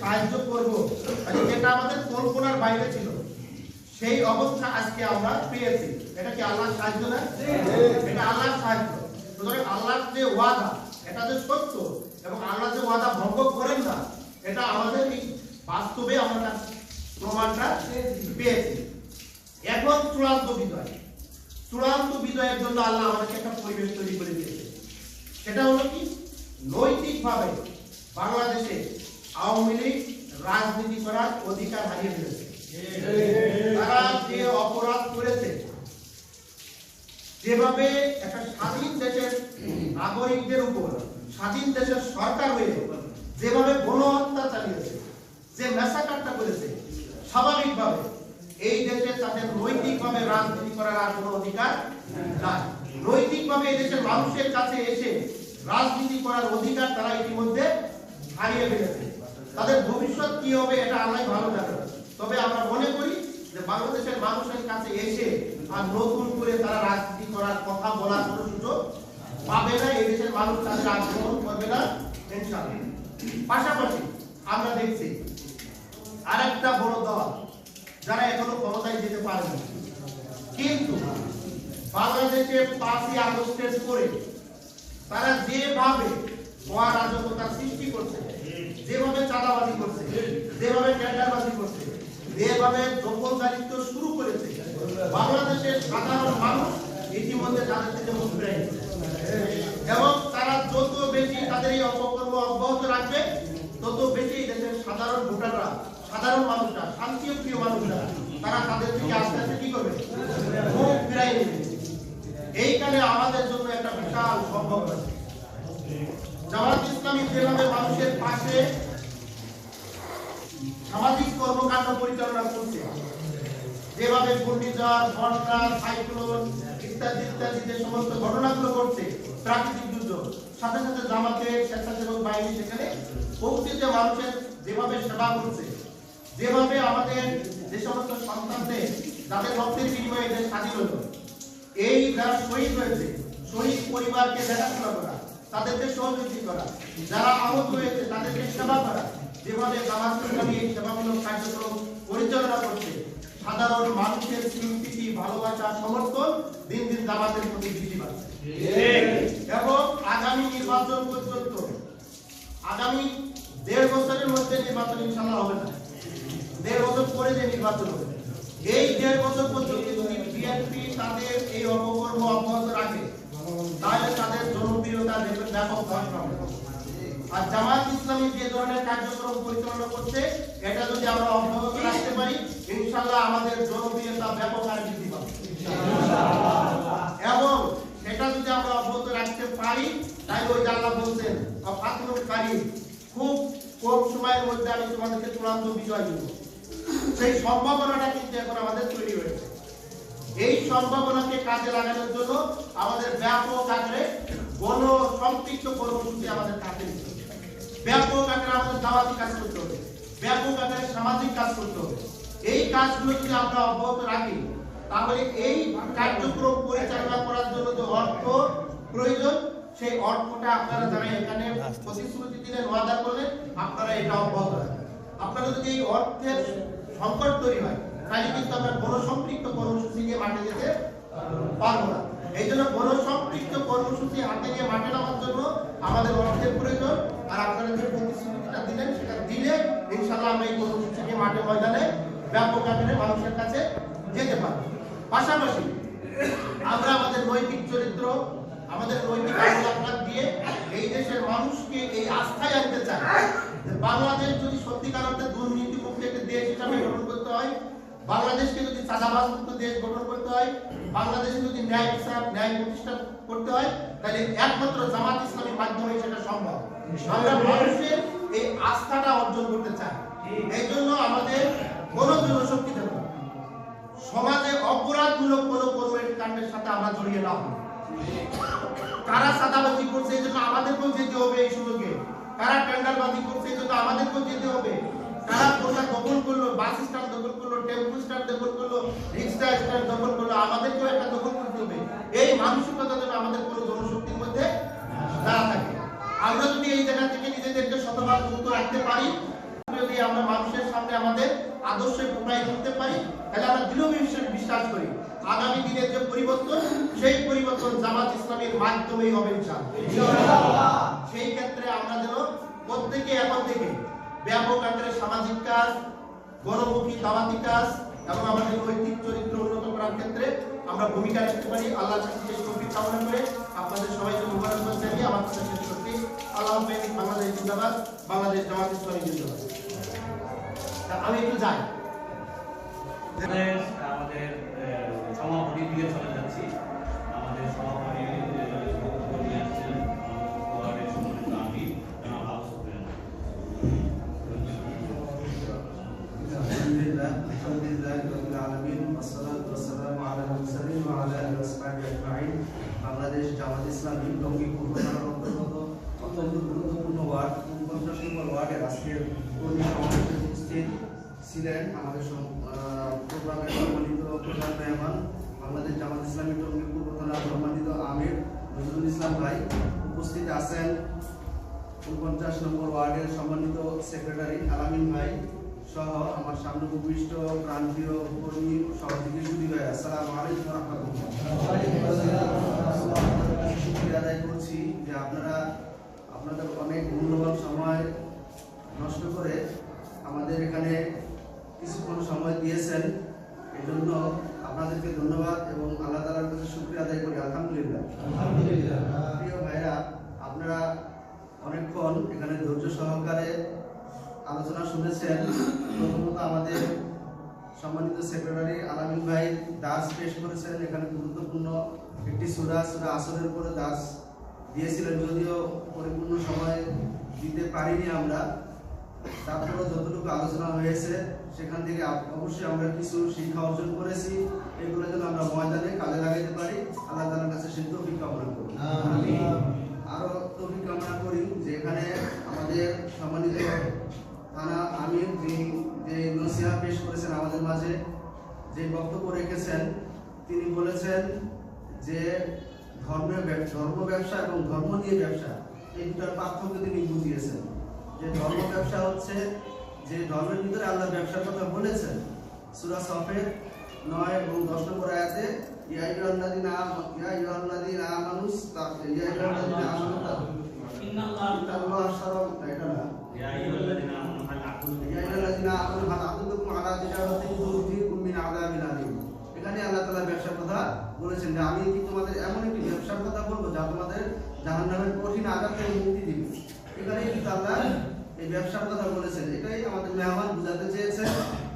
সাহায্য করব যেটা আমাদের কল্পনার বাইরে ছিল, সেই অবস্থা আজকে আমরা পেয়েছি। এটা কি আল্লাহর সাহায্য না? এটা আল্লাহর সাহায্য। সুতরাং আল্লাহর যে ওয়াদা, এটা যে সত্য এবং আল্লাহ যে ওয়াদা ভঙ্গ করেন না, এটা আমাদের এই বাস্তবে আমরা প্রমাণটা পেয়েছি। এখন চূড়ান্ত বিজয়। চূড়ান্ত বিজয়ের জন্য আল্লাহ আমাদেরকে একটা পরিবেশ তৈরি করে দিয়েছে। সেটা হলো কি? নৈতিকভাবে বাংলাদেশে আওয়ামী লীগ রাজনীতি করার অধিকার হারিয়ে ফেলেছে। তারা যে অপরাধ করেছে, যেভাবে একটা স্বাধীন দেশের নাগরিকদের উপর, স্বাধীন দেশের সরকার হয়ে যেভাবে গণহত্যা চালিয়েছে, যে মেসাকারটা করেছে, স্বাভাবিকভাবে এই দেশে তাদের নৈতিকভাবে রাজনীতি করার আর কোনো অধিকার নাই। নৈতিকভাবে এই দেশের মানুষের কাছে এসে রাজনীতি করার অধিকার তারা ইতিমধ্যে হারিয়ে ফেলেছে। তাদের ভবিষ্যৎ কি হবে এটা আল্লাহ ভালো জানে। তবে আমরা মনে করি যে বাংলাদেশের মানুষের কাছে এসে আর নতুন করে তারা রাজনীতি করার কথা বলার কোনো সুযোগ পাবে না, এই দেশের মানুষ তাদের আক্রমণ করবে না পাশাপাশি আমরা দেখছি আরেকটা বড় দল যারা এখনও ক্ষমতায় যেতে পারেনি। কিন্তু বাংলাদেশে পাঁচই আগস্টের পরে তারা যেভাবে অরাজকতার সৃষ্টি করছে যেভাবে চাঁদাবাজি করছে, যেভাবে টেন্ডারবাজি করছে, যেভাবে দখল দখলদারিত্ব শুরু করেছে, বাংলাদেশের সাধারণ মানুষ ইতিমধ্যে তাদের থেকে মুদ্রা এবং তারা যত বেশি তাদের এই অপকর্ম অব্যাহত রাখবে, তত বেশি দেশের সাধারণ ভোটাররা, সাধারণ মানুষরা শান্তিপ্রিয় মানুষরা, তারা তাদের থেকে আস্তে আস্তে কি করবে? মুখ ফিরাই নেবে। এইখানে আমাদের জন্য একটা বিশাল সম্ভাবনা জামাত ইসলামী যেভাবে মানুষের পাশে সামাজিক কর্মকাণ্ড পরিচালনা করছে। যেভাবে ঘূর্ণিঝড়, বর্ষা, সাইক্লোন ইত্যাদি ইত্যাদি যে সমস্ত ঘটনাগুলো ঘটছে, প্রাকৃতিক দুর্যোগ, সাথে সাথে জামাতের, স্বেচ্ছাসেবক বাহিনী সেখানে পৌঁছে যে মানুষের যেভাবে সেবা করছে, যেভাবে আমাদের যে সমস্ত সন্তানদের, যাদের রক্তের বিনিময়ে স্বাধীন হলো, এই যারা শহীদ হয়েছে, শহীদ পরিবারকে দেখাশোনা করা তাদেরকে সহযোগী করা। যারা আহত হয়েছে তাদেরকে সেবা করা। যেভাবে জামাত এই সেবামূলক কার্যক্রম পরিচালনা করছে সাধারণ মানুষের স্বীকৃতি ভালোবাসা সমর্থন দিন দিন জামাতের প্রতি বৃদ্ধি পাচ্ছে। এবং আগামী নির্বাচন পর্যন্ত আগামী দেড় বছরের মধ্যে নির্বাচন ইনশাল্লাহ হবে না। দেড় বছর পরে যে নির্বাচন হবে। এই দেড় বছর পর্যন্ত যদি বিএনপি তাদের এই অপকর্ম অব্যাহত রাখে তাহলে তাদের জনপ্রিয়তা ব্যাপক আর জামাত ইসলামী যে ধরনের কার্যক্রম পরিচালনা করছে, এটা যদি আমরা অব্যাহত রাখতে পারি, ইনশাআল্লাহ আমাদের জনপ্রিয়তা ব্যাপক হারে বৃদ্ধি পাবে। এবং সেটা যদি আমরা অব্যাহত রাখতে পারি, তাহলে ওই আল্লাহ বলছেন খুব কম সময়ের মধ্যে আমি তোমাদেরকে চূড়ান্ত বিজয় দিব। সেই সম্ভাবনাটা কিন্তু এখন আমাদের তৈরি হয়েছে। এই সম্ভাবনাকে কাজে লাগানোর জন্য আমাদের ব্যাপক আকারে গণ সম্পৃক্ত কর্মসূচি আমাদের কাজে। ব্যাপক আকারে আমাদের দাওয়াতি কাজ করতে হবে। ব্যাপক আকারে সামাজিক কাজ করতে হবে। এই কাজগুলো যদি আমরা অব্যাহত রাখি, তাহলে এই কার্যক্রম পরিচালনা করার জন্য যে অর্থ প্রয়োজন, সেই অর্থটা আপনারা যারা এখানে প্রতিশ্রুতি দিলেন, ওয়াদা করলেন, আপনারা এটা অব্যাহত রাখবেন। আপনারা যদি এই অর্থের সংকট তৈরি হয় তাহলে কিন্তু আমরা গণসম্পৃক্ত কর্মসূচি নিয়ে মাঠে যেতে পারব না। এই জন্য গণসম্পৃক্ত কর্মসূচি হাতে নিয়ে মাঠে নামার জন্য আমাদের অর্থের প্রয়োজন, আর আপনারা যে প্রতিশ্রুতিটা দিলেন সেটা দিলে ইনশাআল্লাহ আমরা এই কর্মসূচি নিয়ে মাঠে ময়দানে ব্যাপক আকারে মানুষের কাছে যেতে পারব। পাশাপাশি আমরা আমাদের নৈতিক চরিত্র, আমাদের নৈতিক আখলাক দিয়ে এই দেশের মানুষকে এই আস্থায় আনতে চাই। বাংলাদেশ যদি সত্যিকার অর্থে দুর্নীতি মুক্ত একটি দেশ হিসাবে গঠন করতে হয় বাংলাদেশকে যদি চাঁদাবাজ মুক্ত দেশ গঠন করতে হয়, বাংলাদেশে যদি ন্যায় বিচার, ন্যায় প্রতিষ্ঠা করতে হয়, তাহলে একমাত্র জামাত ইসলামের মাধ্যমে সেটা সম্ভব। আমরা মানুষের এই আস্থাটা অর্জন করতে চাই। এই জন্য আমাদের কোন জনশক্তি দেব সমাজে অপরাধমূলক কোন কর্মকাণ্ডের সাথে আমরা জড়িয়ে না হই। কারা সাদাবাজি করছে, এই জন্য আমাদেরকেও যেতে হবে এই সুযোগে। কারা টেন্ডারবাজি করছে, এই জন্য আমাদেরকেও যেতে হবে। কারা কোথা দখল করল, বাস স্ট্যান্ড দখল করল, টেম্পু স্ট্যান্ড দখল করল, রিক্সা স্ট্যান্ড দখল করল, আমাদেরকেও একটা দখল করতে হবে। এই মানসিকতা যেন আমাদের কোনো জনশক্তির মধ্যে না থাকে। আমরা যদি এই জায়গা থেকে নিজেদেরকে শতভাগ মুক্ত রাখতে পারি, যদি আমরা মানুষের সামনে আমাদের আদর্শ ফুটাই তুলতে পারি, তাহলে আমরা দৃঢ় বিশ্বাস করি। আগামী দিনের যে পরিবর্তন, সেই পরিবর্তন জামাত ইসলামের মাধ্যমেই হবে ইনশাআল্লাহ। সেই ক্ষেত্রে আমরা যেন প্রত্যেকে এখন থেকে ব্যাপক আকারে সামাজিক কাজ, গণমুখী দাওয়াতি কাজ এবং আমাদের নৈতিক চরিত্র উন্নত করার ক্ষেত্রে আমরা ভূমিকা রাখতে পারি। আল্লাহ সেই কামনা করে আপনাদের সবাইকে মুবারকবাদ জানিয়ে আমার কাছে শেষ আল্লাহ বাংলাদেশ জিন্দাবাদ, বাংলাদেশ জামাত ইসলামী জিন্দাবাদ। আমি একটু যাই। আমাদের সমাপনী দিয়ে চলে যাচ্ছি। অন্তর্গত অত্যন্ত গুরুত্বপূর্ণ ওয়ার্ড পঞ্চাশ নম্বর ওয়ার্ডের আজকের উপস্থিত ছিলেন আমাদের প্রোগ্রামের সম্মানিত প্রধান মেহমান, বাংলাদেশ জামাত ইসলামী টঙ্গী পূর্ব সম্মানিত আমির নজরুল ইসলাম ভাই উপস্থিত আছেন। উনপঞ্চাশ নম্বর ওয়ার্ডের সম্মানিত সেক্রেটারি আলামিন ভাই সহ আমার সামনে উপবিষ্ট প্রান্তীয় কর্মী সহযোগী সুদী ভাই আসসালামু আলাইকুম রহমতুল্লাহ। শুক্রিয়া আদায় করছি যে আপনারা আপনাদের অনেক মূল্যবান সময় নষ্ট করে আমাদের এখানে কিছুক্ষণ সময় দিয়েছেন। এই জন্য আপনাদেরকে ধন্যবাদ এবং আল্লাহ তালার কাছে শুক্রিয়া আদায় করি। আলহামদুলিল্লাহ। প্রিয় ভাইরা আপনারা অনেকক্ষণ এখানে ধৈর্য সহকারে আলোচনা শুনেছেন। প্রথমত আমাদের সম্মানিত সেক্রেটারি আলামিন ভাই দাস পেশ করেছেন। এখানে গুরুত্বপূর্ণ একটি সুরা সুরা আসরের উপরে দাস দিয়েছিলেন। যদিও পরিপূর্ণ সময় দিতে পারিনি আমরা। তারপরে যতটুকু আলোচনা হয়েছে সেখান থেকে অবশ্যই আমরা কিছু শিক্ষা অর্জন করেছি। এগুলো যেন আমরা ময়দানে কাজে লাগাইতে পারি। আল্লাহ তালার কাছে সে তৌফিক কামনা করি। আরও যে বক্তব্য রেখেছেন তিনি বলেছেন যে ধর্মের ধর্ম ব্যবসা এবং ধর্ম নিয়ে ব্যবসা এই দুটার পার্থক্য তিনি বুঝিয়েছেন। যে ধর্ম ব্যবসা হচ্ছে যে ধর্মের ভিতরে আল্লাহ ব্যবসার কথা বলেছেন। সূরা সফের নয় এবং দশ নম্বর আয়াতে ইয়া আইয়ুহাল্লাযীনা বলেছেন যে আমি কি তোমাদের এমন একটি ব্যবসার কথা বলব যা তোমাদের জাহান্নামের কঠিন আঘাত থেকে মুক্তি দিবে? এখানে কিন্তু আল্লাহ এই ব্যবসার কথা বলেছেন। এটাই আমাদের মেহমান বুঝাতে চেয়েছেন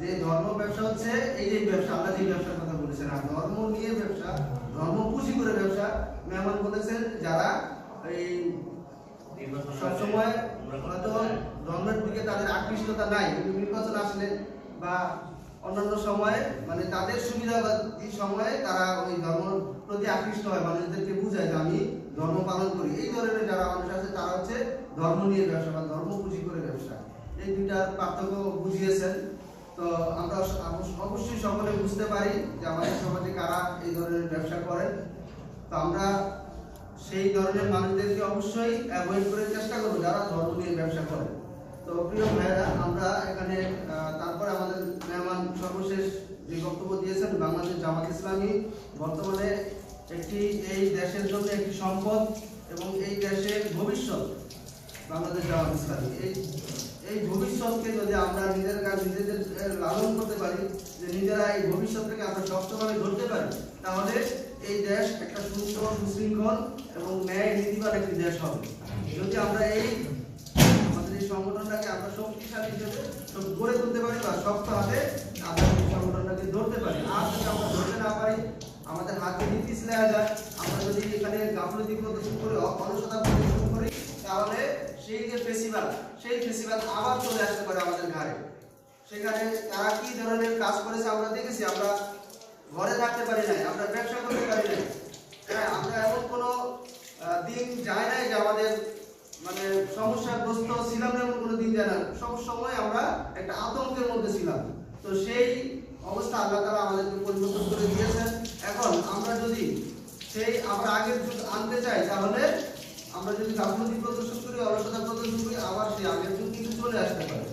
যে ধর্ম ব্যবসা হচ্ছে এই যে ব্যবসা, আল্লাহ যে ব্যবসার কথা বলেছেন। আর ধর্ম নিয়ে ব্যবসা, ধর্ম পুঁজি করে ব্যবসা, মেহমান বলেছেন যারা এই সবসময় ধর্মের দিকে তাদের আকৃষ্টতা নাই। নির্বাচন আসলে বা অন্যান্য সময়ে মানে তাদের সুবিধাবাদী সময়ে তারা ওই ধর্ম প্রতি আকৃষ্ট হয়, মানুষদেরকে বুঝায় যে আমি ধর্ম পালন করি। এই ধরনের যারা মানুষ আছে, তারা হচ্ছে ধর্ম নিয়ে ব্যবসা বা ধর্ম পুঁজি করে ব্যবসা। এই দুইটার পার্থক্য বুঝিয়েছেন। তো আমরা অবশ্যই সকলে বুঝতে পারি যে আমাদের সমাজে কারা এই ধরনের ব্যবসা করেন। তো আমরা সেই ধরনের মানুষদেরকে অবশ্যই অ্যাভয়েড করে চেষ্টা করব, যারা ধর্ম নিয়ে ব্যবসা করে তো প্রিয় ভাইয়েরা, আমরা এখানে আহ, তারপরে আমাদের মেহমান সর্বশেষ যে বক্তব্য দিয়েছেন বাংলাদেশ জামাত ইসলামী বর্তমানে একটি এই দেশের জন্য একটি সম্পদ এবং এই দেশের ভবিষ্যৎ বাংলাদেশ জামাত ইসলামী এই এই ভবিষ্যৎকে যদি আমরা নিজের কাজ নিজেদের লালন করতে পারি, যে নিজেরা এই ভবিষ্যৎটাকে আমরা শক্তভাবে ধরতে পারি, তাহলে এই দেশ একটা সুস্থ সুশৃঙ্খল এবং ন্যায় নীতিবান একটি দেশ হবে। যদি আমরা এই, আমাদের এই সংগঠনটাকে আমরা শক্তিশালী হিসেবে গড়ে তুলতে পারি বা শক্ত হাতে আমরা সংগঠনটাকে ধরতে পারি। আর যদি আমরা ধরতে না পারি, আমাদের হাত যদি পিছলে যায় আমরা যদি এখানে গাফলতি প্রদর্শন করি অলসতা প্রদর্শন করি, তাহলে সেই যে ফেসিবাল সেই ফেসিবাল আবার চলে আসতে পারে আমাদের ঘাড়ে। সেখানে তারা কি ধরনের কাজ করেছে আমরা দেখেছি, আমরা ঘরে থাকতে পারি নাই, আমরা ব্যবসা করতে পারি নাই। হ্যাঁ আমরা এমন কোনো দিন যায় নাই যে আমাদের মানে সমস্যাগ্রস্ত ছিলাম না এমন কোনো দিন যায় না সব সময় আমরা একটা আতঙ্কের মধ্যে ছিলাম। তো সেই অবস্থা আল্লাহ তারা আমাদেরকে পরিবর্তন করে দিয়েছেন। এখন আমরা যদি সেই আমরা আগের যুগ আনতে চাই, তাহলে আমরা যদি গাফলতি প্রদর্শন করি অলসতা প্রদর্শন করি, আবার সেই আগের যুগ কিন্তু চলে আসতে পারে।